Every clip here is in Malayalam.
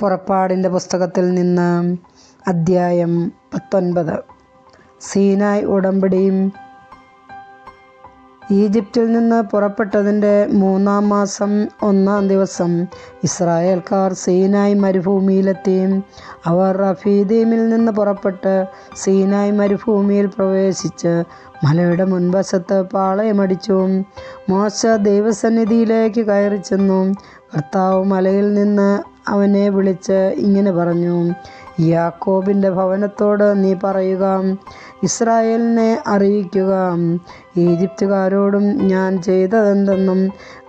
പുറപ്പാടിന്റെ പുസ്തകത്തിൽ നിന്ന് അദ്ധ്യായം പത്തൊൻപത്. സീനായ് ഉടമ്പടിയും ഈജിപ്തിൽ നിന്ന് പുറപ്പെട്ടതിന്റെ മൂന്നാം മാസം ഒന്നാം ദിവസം ഇസ്രായേൽക്കാർ സീനായ് മരുഭൂമിയിലെത്തി. അവർ റഫീദീമിൽ നിന്ന് പുറപ്പെട്ട് സീനായ് മരുഭൂമിയിൽ പ്രവേശിച്ച് മലയുടെ മുൻവശത്ത് പാളയമടിച്ചു. മോശ ദൈവസന്നിധിയിലേക്ക് കയറി ചെന്നു കർത്താവ് മലയിൽ നിന്ന് അവനെ വിളിച്ച് ഇങ്ങനെ പറഞ്ഞു യാക്കോബിന്റെ ഭവനത്തോട് നീ പറയുക ഇസ്രായേലിനെ അറിയിക്കുക. ഈജിപ്തുകാരോടും ഞാൻ ചെയ്തതെന്തെന്നും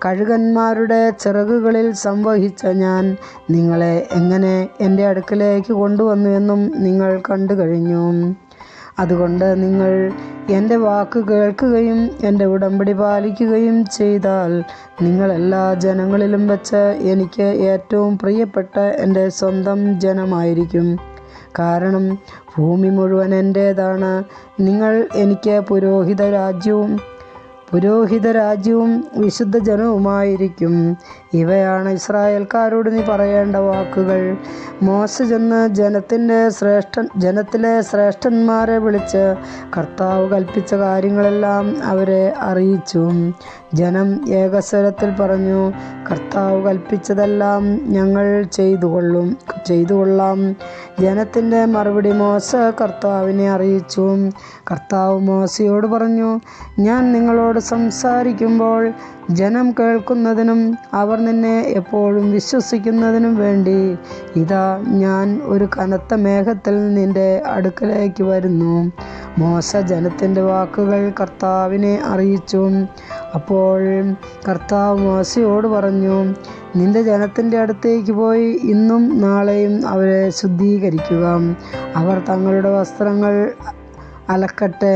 കഴുകന്മാരുടെ ചിറകുകളിൽ സംവഹിച്ച ഞാൻ നിങ്ങളെ എങ്ങനെ എന്റെ അടുക്കലേക്ക് കൊണ്ടുവന്നുവെന്നും നിങ്ങൾ കണ്ടു കഴിഞ്ഞു. അതുകൊണ്ട് നിങ്ങൾ എന്റെ വാക്ക് കേൾക്കുകയും എന്റെ ഉടമ്പടി പാലിക്കുകയും ചെയ്താൽ നിങ്ങൾ എല്ലാ ജനങ്ങളിലും വച്ച് എനിക്ക് ഏറ്റവും പ്രിയപ്പെട്ട എന്റെ സ്വന്തം ജനമായിരിക്കും. കാരണം ഭൂമി മുഴുവൻ എന്റേതാണ് നിങ്ങൾ എനിക്ക് പുരോഹിത രാജ്യവും പുരോഹിത രാജ്യവും വിശുദ്ധ ജനവുമായിരിക്കും ഇവയാണ് ഇസ്രായേൽക്കാരോട് നീ പറയേണ്ട വാക്കുകൾ. മോശ ചെന്ന് ജനത്തിന്റെ ശ്രേഷ്ഠ ജനത്തിലെ ശ്രേഷ്ഠന്മാരെ വിളിച്ച് കർത്താവ് കൽപ്പിച്ച കാര്യങ്ങളെല്ലാം അവരെ അറിയിച്ചു. ജനം ഏകസ്വരത്തിൽ പറഞ്ഞു കർത്താവ് കൽപ്പിച്ചതെല്ലാം ഞങ്ങൾ ചെയ്തു കൊള്ളും ചെയ്തു കൊള്ളാം ജനത്തിന്റെ മറുപടി മോശ കർത്താവിനെ അറിയിച്ചു. കർത്താവ് മോശയോട് പറഞ്ഞു ഞാൻ നിങ്ങളോട് സംസാരിക്കുമ്പോൾ ജനം കേൾക്കുന്നതിനും അവർ നിന്നെ എപ്പോഴും വിശ്വസിക്കുന്നതിനും വേണ്ടി ഇതാ ഞാൻ ഒരു കനത്ത മേഘത്തിൽ നിന്റെ അടുക്കലേക്ക് വരുന്നു. മോശ ജനത്തിന്റെ വാക്കുകൾ കർത്താവിനെ അറിയിച്ചു. അപ്പോൾ കർത്താവ് മോശയോട് പറഞ്ഞു നിന്റെ ജനത്തിന്റെ അടുത്തേക്ക് പോയി ഇന്നും നാളെയും അവരെ ശുദ്ധീകരിക്കുക. അവർ തങ്ങളുടെ വസ്ത്രങ്ങൾ അലക്കട്ടെ.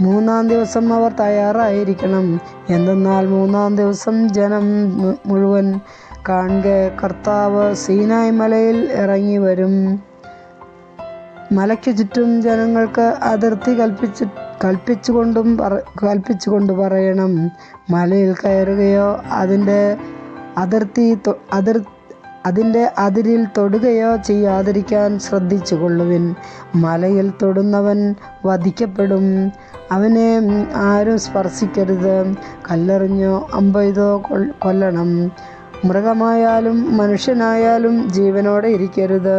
മൂന്നാം ദിവസം അവർ തയ്യാറായിരിക്കണം. എന്തെന്നാൽ മൂന്നാം ദിവസം ജനം മുഴുവൻ കാണുക കർത്താവ് സീനായ് മലയിൽ ഇറങ്ങി വരും. മലയ്ക്ക് ചുറ്റും ജനങ്ങൾക്ക് അതിർത്തി കൽപ്പിച്ച് കൽപ്പിച്ചുകൊണ്ടും പറ കൽപ്പിച്ചുകൊണ്ട് പറയണം. മലയിൽ കയറുകയോ അതിന്റെ അതിർത്തി അതിർ അതിന്റെ അതിരിൽ തൊടുകയോ ചെയ്യാതിരിക്കാൻ ശ്രദ്ധിച്ചു കൊള്ളുവിൻ മലയിൽ തൊടുന്നവൻ വധിക്കപ്പെടും. അവനെ ആരും സ്പർശിക്കരുത്. കല്ലെറിഞ്ഞോ അമ്പെയ്തോ കൊല്ലണം. മൃഗമായാലും മനുഷ്യനായാലും ജീവനോടെ ഇരിക്കരുത്.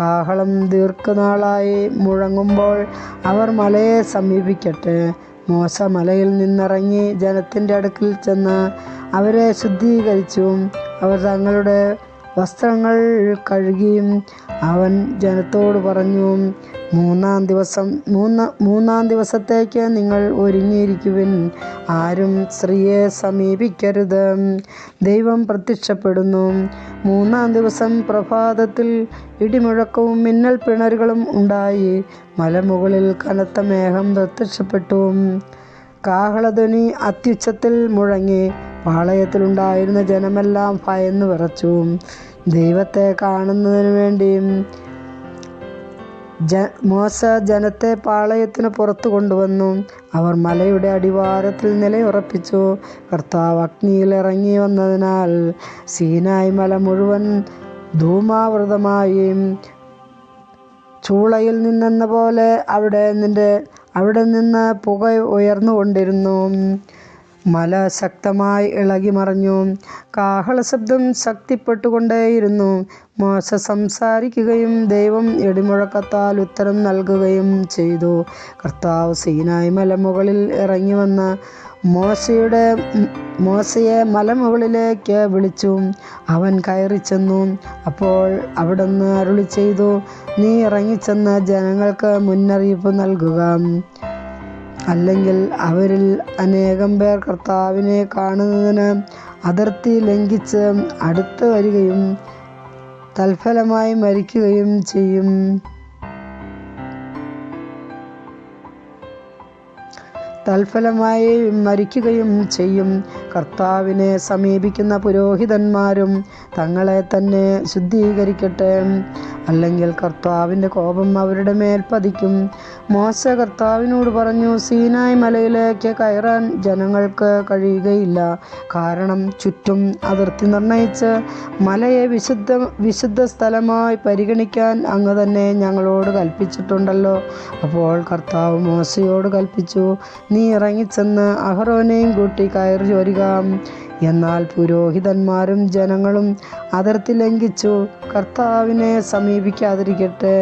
കാഹളം ദീർഘനാളായി മുഴങ്ങുമ്പോൾ അവർ മലയെ സമീപിക്കട്ടെ. മോശ മലയിൽ നിന്നിറങ്ങി ജനത്തിന്റെ അടുക്കിൽ ചെന്ന് അവരെ ശുദ്ധീകരിച്ചു. അവർ തങ്ങളുടെ വസ്ത്രങ്ങൾ കഴുകിയും അവൻ ജനത്തോട് പറഞ്ഞു മൂന്നാം ദിവസം മൂന്ന് മൂന്നാം ദിവസത്തേക്ക് നിങ്ങൾ ഒരുങ്ങിയിരിക്കുവിൻ. ആരും സ്ത്രീയെ സമീപിക്കരുത്. ദൈവം പ്രത്യക്ഷപ്പെടുന്നു. മൂന്നാം ദിവസം പ്രഭാതത്തിൽ ഇടിമുഴക്കവും മിന്നൽ പിണറുകളും ഉണ്ടായി. മലമുകളിൽ കനത്ത മേഘം പ്രത്യക്ഷപ്പെട്ടു. കാഹളധ്വനി അത്യുച്ചത്തിൽ മുഴങ്ങി. പാളയത്തിലുണ്ടായിരുന്ന ജനമെല്ലാം ഭയന്നു വിറച്ചു. ദൈവത്തെ കാണുന്നതിന് വേണ്ടി ജ മോശ ജനത്തെ പാളയത്തിന് പുറത്തു കൊണ്ടുവന്നു. അവർ മലയുടെ അടിവാരത്തിൽ നിലയുറപ്പിച്ചു. കർത്താവ് അഗ്നിയിൽ ഇറങ്ങി വന്നതിനാൽ സീനായ് മല മുഴുവൻ ധൂമാവൃതമായി ചൂളയിൽ നിന്നെന്ന പോലെ അവിടെ നിന്റെ അവിടെ നിന്ന് പുക ഉയർന്നുകൊണ്ടിരുന്നു. മല ശക്തമായി ഇളകി മറിഞ്ഞു കാഹളശബ്ദം ശക്തിപ്പെട്ടുകൊണ്ടേയിരുന്നു. മോശ സംസാരിക്കുകയും ദൈവം എടിമുഴക്കത്താൽ ഉത്തരം നൽകുകയും ചെയ്തു. കർത്താവ് സീനായ് മലമുകളിൽ ഇറങ്ങി വന്ന് മോശയുടെ മോശയെ മലമുകളിലേക്ക് വിളിച്ചു. അവൻ കയറി ചെന്നു. അപ്പോൾ അവിടുന്ന് അരുളി ചെയ്തു നീ ഇറങ്ങിച്ചെന്ന് ജനങ്ങൾക്ക് മുന്നറിയിപ്പ് നൽകുക. അല്ലെങ്കിൽ അവരിൽ അനേകം പേർ കർത്താവിനെ കാണുന്നതിന് അതിർത്തി ലംഘിച്ച് അടുത്ത് വരികയും തൽഫലമായി മരിക്കുകയും ചെയ്യും. തൽഫലമായി മരിക്കുകയും ചെയ്യും. കർത്താവിനെ സമീപിക്കുന്ന പുരോഹിതന്മാരും തങ്ങളെ തന്നെ ശുദ്ധീകരിക്കട്ടെ. അല്ലെങ്കിൽ കർത്താവിന്റെ കോപം അവരുടെ മേൽ പതിക്കും. മോശ കർത്താവിനോട് പറഞ്ഞു സീനായ് മലയിലേക്ക് കയറാൻ ജനങ്ങൾക്ക് കഴിയുകയില്ല. കാരണം ചുറ്റും അതിർത്തി നിർണയിച്ച് മലയെ വിശുദ്ധ വിശുദ്ധ സ്ഥലമായി പരിഗണിക്കാൻ അങ്ങ് തന്നെ ഞങ്ങളോട് കൽപ്പിച്ചിട്ടുണ്ടല്ലോ. അപ്പോൾ കർത്താവ് മോശയോട് കൽപ്പിച്ചു നീ ഇറങ്ങിച്ചെന്ന് അഹ്റോനെയും കൂട്ടി കയറി ചോരുക. എന്നാൽ പുരോഹിതന്മാരും ജനങ്ങളും അതിർത്തി ലംഘിച്ചു കർത്താവിനെ സമീപിക്കാതിരിക്കട്ടെ.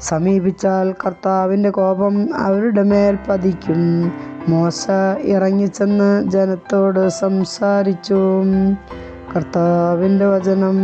സമീപിച്ചാൽ കർത്താവിന്റെ കോപം അവരുടെ മേൽ പതിക്കും. മോശ ഇറങ്ങിച്ചെന്ന് ജനത്തോട് സംസാരിച്ചു. കർത്താവിന്റെ വചനം.